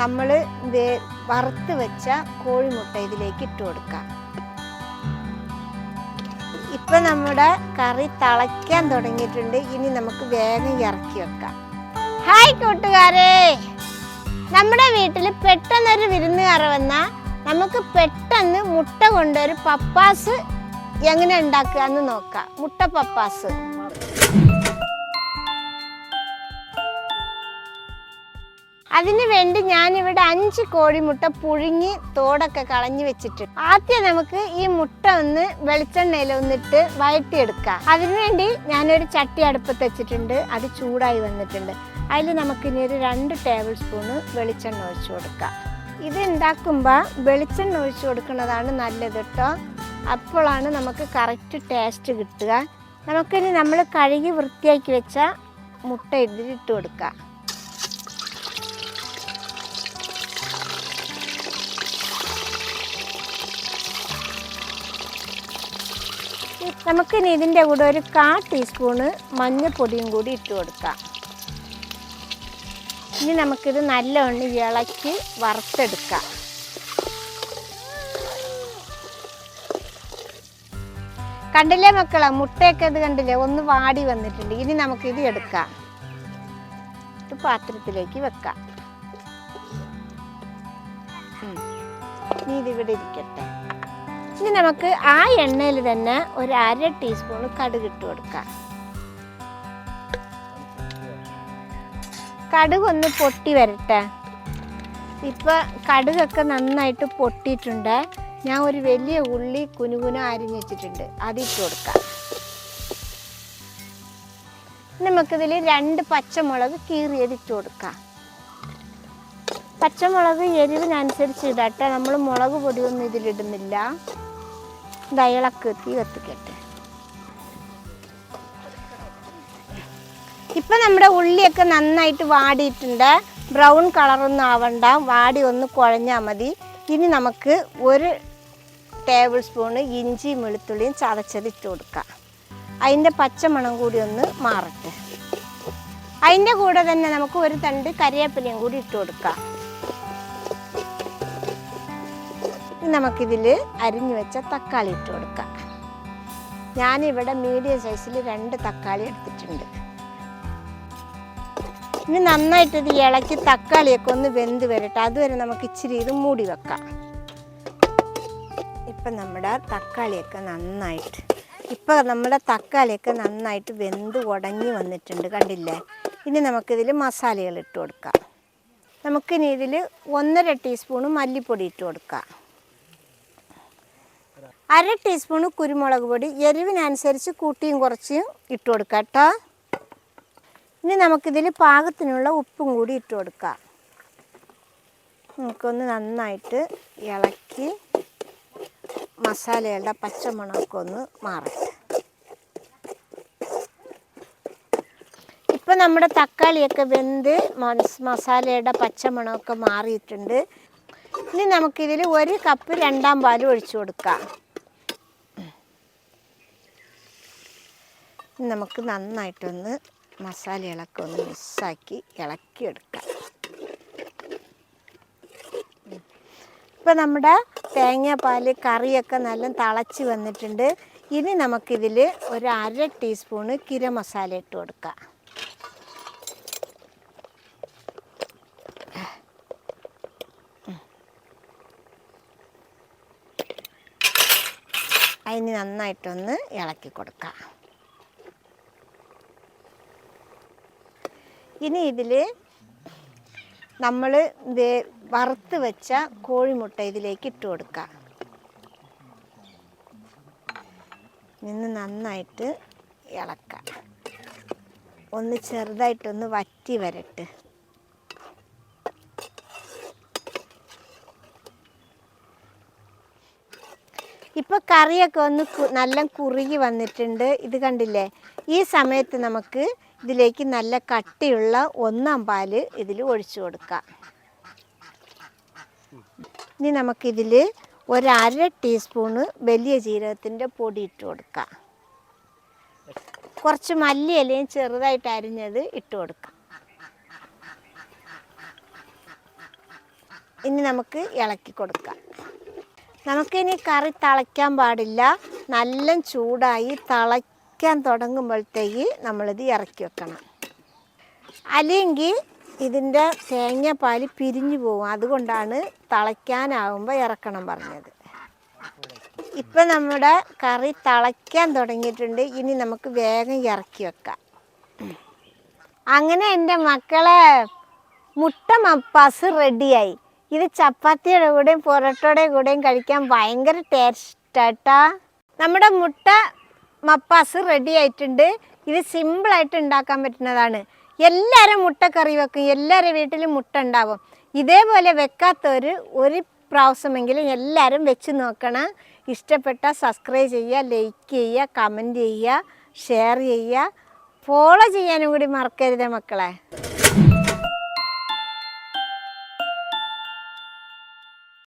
നമ്മൾ വറുത്ത് വെച്ച കോഴിമുട്ട ഇതിലേക്ക് ഇട്ട് കൊടുക്കാം. ഇപ്പം നമ്മുടെ കറി തിളയ്ക്കാൻ തുടങ്ങിയിട്ടുണ്ട്. ഇനി നമുക്ക് വേഗം ഇറക്കി വെക്കാം. ഹായ് കൂട്ടുകാരെ! നമ്മുടെ വീട്ടിൽ പെട്ടെന്നൊരു വിരുന്നുകാർ വന്നാൽ നമുക്ക് പെട്ടെന്ന് മുട്ട കൊണ്ടൊരു പപ്പാസ് എങ്ങനെ ഉണ്ടാക്കുക എന്ന് നോക്കാം. മുട്ട പപ്പാസ്. അതിനു വേണ്ടി ഞാനിവിടെ അഞ്ച് കോഴിമുട്ട പുഴുങ്ങി തോടൊക്കെ കളഞ്ഞു വെച്ചിട്ടുണ്ട് ആദ്യം നമുക്ക് ഈ മുട്ട ഒന്ന് വെളിച്ചെണ്ണയിൽ ഒന്നിട്ട് വഴറ്റിയെടുക്കാം. അതിനുവേണ്ടി ഞാനൊരു ചട്ടി അടുപ്പത്ത് വെച്ചിട്ടുണ്ട്. അത് ചൂടായി വന്നിട്ടുണ്ട്. അതിൽ നമുക്കിനി ഒരു രണ്ട് ടേബിൾ സ്പൂണ് വെളിച്ചെണ്ണ ഒഴിച്ചു കൊടുക്കാം. ഇത് ഉണ്ടാക്കുമ്പോൾ വെളിച്ചെണ്ണ ഒഴിച്ചു കൊടുക്കുന്നതാണ് നല്ലത് കേട്ടോ അപ്പോഴാണ് നമുക്ക് കറക്റ്റ് ടേസ്റ്റ് കിട്ടുക. നമുക്കിനി നമ്മൾ കഴുകി വൃത്തിയാക്കി വെച്ച മുട്ട ഇതിലിട്ട് കൊടുക്കാം. നമുക്കിനി ഇതിന്റെ കൂടെ ഒരു കാ ടീസ്പൂണ് മഞ്ഞൾപ്പൊടിയും കൂടി ഇട്ട് കൊടുക്കാം. ഇനി നമുക്കിത് നല്ലവണ്ണം ഇളക്കി വറുത്തെടുക്കാം. കണ്ടില്ലേ മക്കളെ മുട്ടയൊക്കെ ഇത് കണ്ടില്ലേ ഒന്ന് വാടി വന്നിട്ടുണ്ട്. ഇനി നമുക്കിത് എടുക്കാം. ഇത് പാത്രത്തിലേക്ക് വെക്കാം. ഇനി ഇതിവിടെ ഇരിക്കട്ടെ. ഇനി നമുക്ക് ആ എണ്ണയിൽ തന്നെ ഒരു അര ടീസ്പൂൺ കടുക് ഇട്ട് കൊടുക്കാം. കടുക് ഒന്ന് പൊട്ടി വരട്ടെ. ഇപ്പൊ കടുകൊക്കെ നന്നായിട്ട് പൊട്ടിയിട്ടുണ്ട്. ഞാൻ ഒരു വലിയ ഉള്ളി കുനുകുന അരിഞ്ഞ് വെച്ചിട്ടുണ്ട്. അതിട്ട് കൊടുക്കാം. നമുക്കിതിൽ രണ്ട് പച്ചമുളക് കീറിയത് ഇട്ട് കൊടുക്കാം. പച്ചമുളക് എരിവിനനുസരിച്ച് ഇടട്ടെ നമ്മൾ മുളക് പൊടിയൊന്നും ഇതിലിടുന്നില്ല. ഇത് ഇളക്ക് തീ കത്തിക്കട്ടെ. ഇപ്പൊ നമ്മുടെ ഉള്ളിയൊക്കെ നന്നായിട്ട് വാടിയിട്ടുണ്ട്. ബ്രൗൺ കളറൊന്നും ആവണ്ട. വാടി ഒന്ന് കുഴഞ്ഞാൽ മതി. ഇനി നമുക്ക് ഒരു ടേബിൾ സ്പൂണ് ഇഞ്ചി വെളുത്തുള്ളിയും ചതച്ചത് ഇട്ട് കൊടുക്കാം. അതിന്റെ പച്ചമണം കൂടി ഒന്ന് മാറട്ടെ. അതിന്റെ കൂടെ തന്നെ നമുക്ക് ഒരു തണ്ട് കറിവേപ്പിലയും കൂടി ഇട്ട് കൊടുക്കാം. നമുക്കിതിൽ അരിഞ്ഞു വെച്ച തക്കാളി ഇട്ട് കൊടുക്കാം. ഞാനിവിടെ മീഡിയം സൈസിൽ രണ്ട് തക്കാളി എടുത്തിട്ടുണ്ട്. ഇനി നന്നായിട്ട് ഇത് ഇളക്കി തക്കാളിയൊക്കെ ഒന്ന് വെന്ത് വരട്ടെ. അതുവരെ നമുക്ക് ഇച്ചിരി ഇത് മൂടി വെക്കാം. ഇപ്പം നമ്മുടെ തക്കാളിയൊക്കെ നന്നായിട്ട് ഇപ്പം നമ്മുടെ തക്കാളിയൊക്കെ നന്നായിട്ട് വെന്ത് ഉടഞ്ഞു വന്നിട്ടുണ്ട് കണ്ടില്ലേ? ഇനി നമുക്കിതിൽ മസാലകൾ ഇട്ട് കൊടുക്കാം. നമുക്കിനി ഇതിൽ ഒന്നര ടീസ്പൂണ് മല്ലിപ്പൊടി ഇട്ട് കൊടുക്കാം. അര ടീസ്പൂണ് കുരുമുളക് പൊടി എരിവിനനുസരിച്ച് കൂട്ടിയും കുറച്ചും ഇട്ട് കൊടുക്കാം കേട്ടോ ഇനി നമുക്കിതിൽ പാകത്തിനുള്ള ഉപ്പും കൂടി ഇട്ട് കൊടുക്കാം. നമുക്കൊന്ന് നന്നായിട്ട് ഇളക്കി മസാലയുടെ പച്ചമണമൊക്കെ ഒന്ന് മാറട്ടെ. ഇപ്പം നമ്മുടെ തക്കാളിയൊക്കെ വെന്ത് മസ് മസാലയുടെ പച്ചമണമൊക്കെ മാറിയിട്ടുണ്ട്. ഇനി നമുക്കിതിൽ ഒരു കപ്പ് രണ്ടാം പാൽ ഒഴിച്ചു കൊടുക്കാം. നമുക്ക് നന്നായിട്ടൊന്ന് മസാല ഇളക്കി ഒന്ന് മിക്സാക്കി ഇളക്കിയെടുക്കാം. ഇപ്പം നമ്മുടെ തേങ്ങാപ്പാൽ കറിയൊക്കെ നല്ല തിളച്ച് വന്നിട്ടുണ്ട്. ഇനി നമുക്കിതിൽ ഒരു അര ടീസ്പൂണ് കിര മസാല ഇട്ട് കൊടുക്കാം. അതിന് നന്നായിട്ടൊന്ന് ഇളക്കി കൊടുക്കാം. ഇനി ഇതിൽ നമ്മൾ വറുത്ത് വെച്ച കോഴിമുട്ട ഇതിലേക്ക് ഇട്ട് കൊടുക്കുക നിന്ന് നന്നായിട്ട് ഇളക്കാം. ഒന്ന് ചെറുതായിട്ടൊന്ന് വറ്റി വരട്ട്. ഇപ്പോൾ കറിയൊക്കെ ഒന്ന് നല്ല കുറുകി വന്നിട്ടുണ്ട്. ഇത് കണ്ടില്ലേ? ഈ സമയത്ത് നമുക്ക് ഇതിലേക്ക് നല്ല കട്ടിയുള്ള ഒന്നാം പാൽ ഇതിൽ ഒഴിച്ചു കൊടുക്കാം. ഇനി നമുക്കിതിൽ ഒരര ടീസ്പൂണ് വലിയ ജീരകത്തിന്റെ പൊടി ഇട്ട് കൊടുക്കാം. കുറച്ച് മല്ലിയിലയും ചെറുതായിട്ട് അരിഞ്ഞത് ഇട്ട് കൊടുക്കാം. ഇനി നമുക്ക് ഇളക്കി കൊടുക്കാം. നമുക്കിനി കറി തിളയ്ക്കാൻ പാടില്ല. നല്ല ചൂടായി തിളയ്ക്കാൻ തുടങ്ങുമ്പോഴത്തേക്ക് നമ്മളിത് ഇറക്കി വെക്കണം. അല്ലെങ്കിൽ ഇതിന്റെ തേങ്ങാപ്പാൽ പിരിഞ്ഞു പോകും. അതുകൊണ്ടാണ് തിളയ്ക്കാനാവുമ്പോൾ ഇറക്കണം പറഞ്ഞത്. ഇപ്പം നമ്മുടെ കറി തിളയ്ക്കാൻ തുടങ്ങിയിട്ടുണ്ട്. ഇനി നമുക്ക് വേഗം ഇറക്കി വെക്കാം. അങ്ങനെ എന്റെ മക്കളെ മുട്ട മപ്പാസ് റെഡിയായി. ഇത് ചപ്പാത്തിയുടെ കൂടെയും പൊറോട്ടയുടെ കൂടെയും കഴിക്കാൻ ഭയങ്കര ടേസ്റ്റാട്ടാ നമ്മുടെ മുട്ട മപ്പാസ് റെഡി ആയിട്ടുണ്ട്. ഇത് സിമ്പിളായിട്ട് ഉണ്ടാക്കാൻ പറ്റുന്നതാണ്. എല്ലാവരും മുട്ട കറി വെക്കും. എല്ലാവരുടെ വീട്ടിലും മുട്ട ഉണ്ടാവും. ഇതേപോലെ വെക്കാത്തവർ ഒരു പ്രാവശ്യമെങ്കിലും എല്ലാവരും വെച്ച് നോക്കണം. ഇഷ്ടപ്പെട്ട സബ്സ്ക്രൈബ് ചെയ്യുക ലൈക്ക് ചെയ്യുക കമന്റ് ചെയ്യുക ഷെയർ ചെയ്യുക. ഫോളോ ചെയ്യാനും കൂടി മറക്കരുത് മക്കളെ.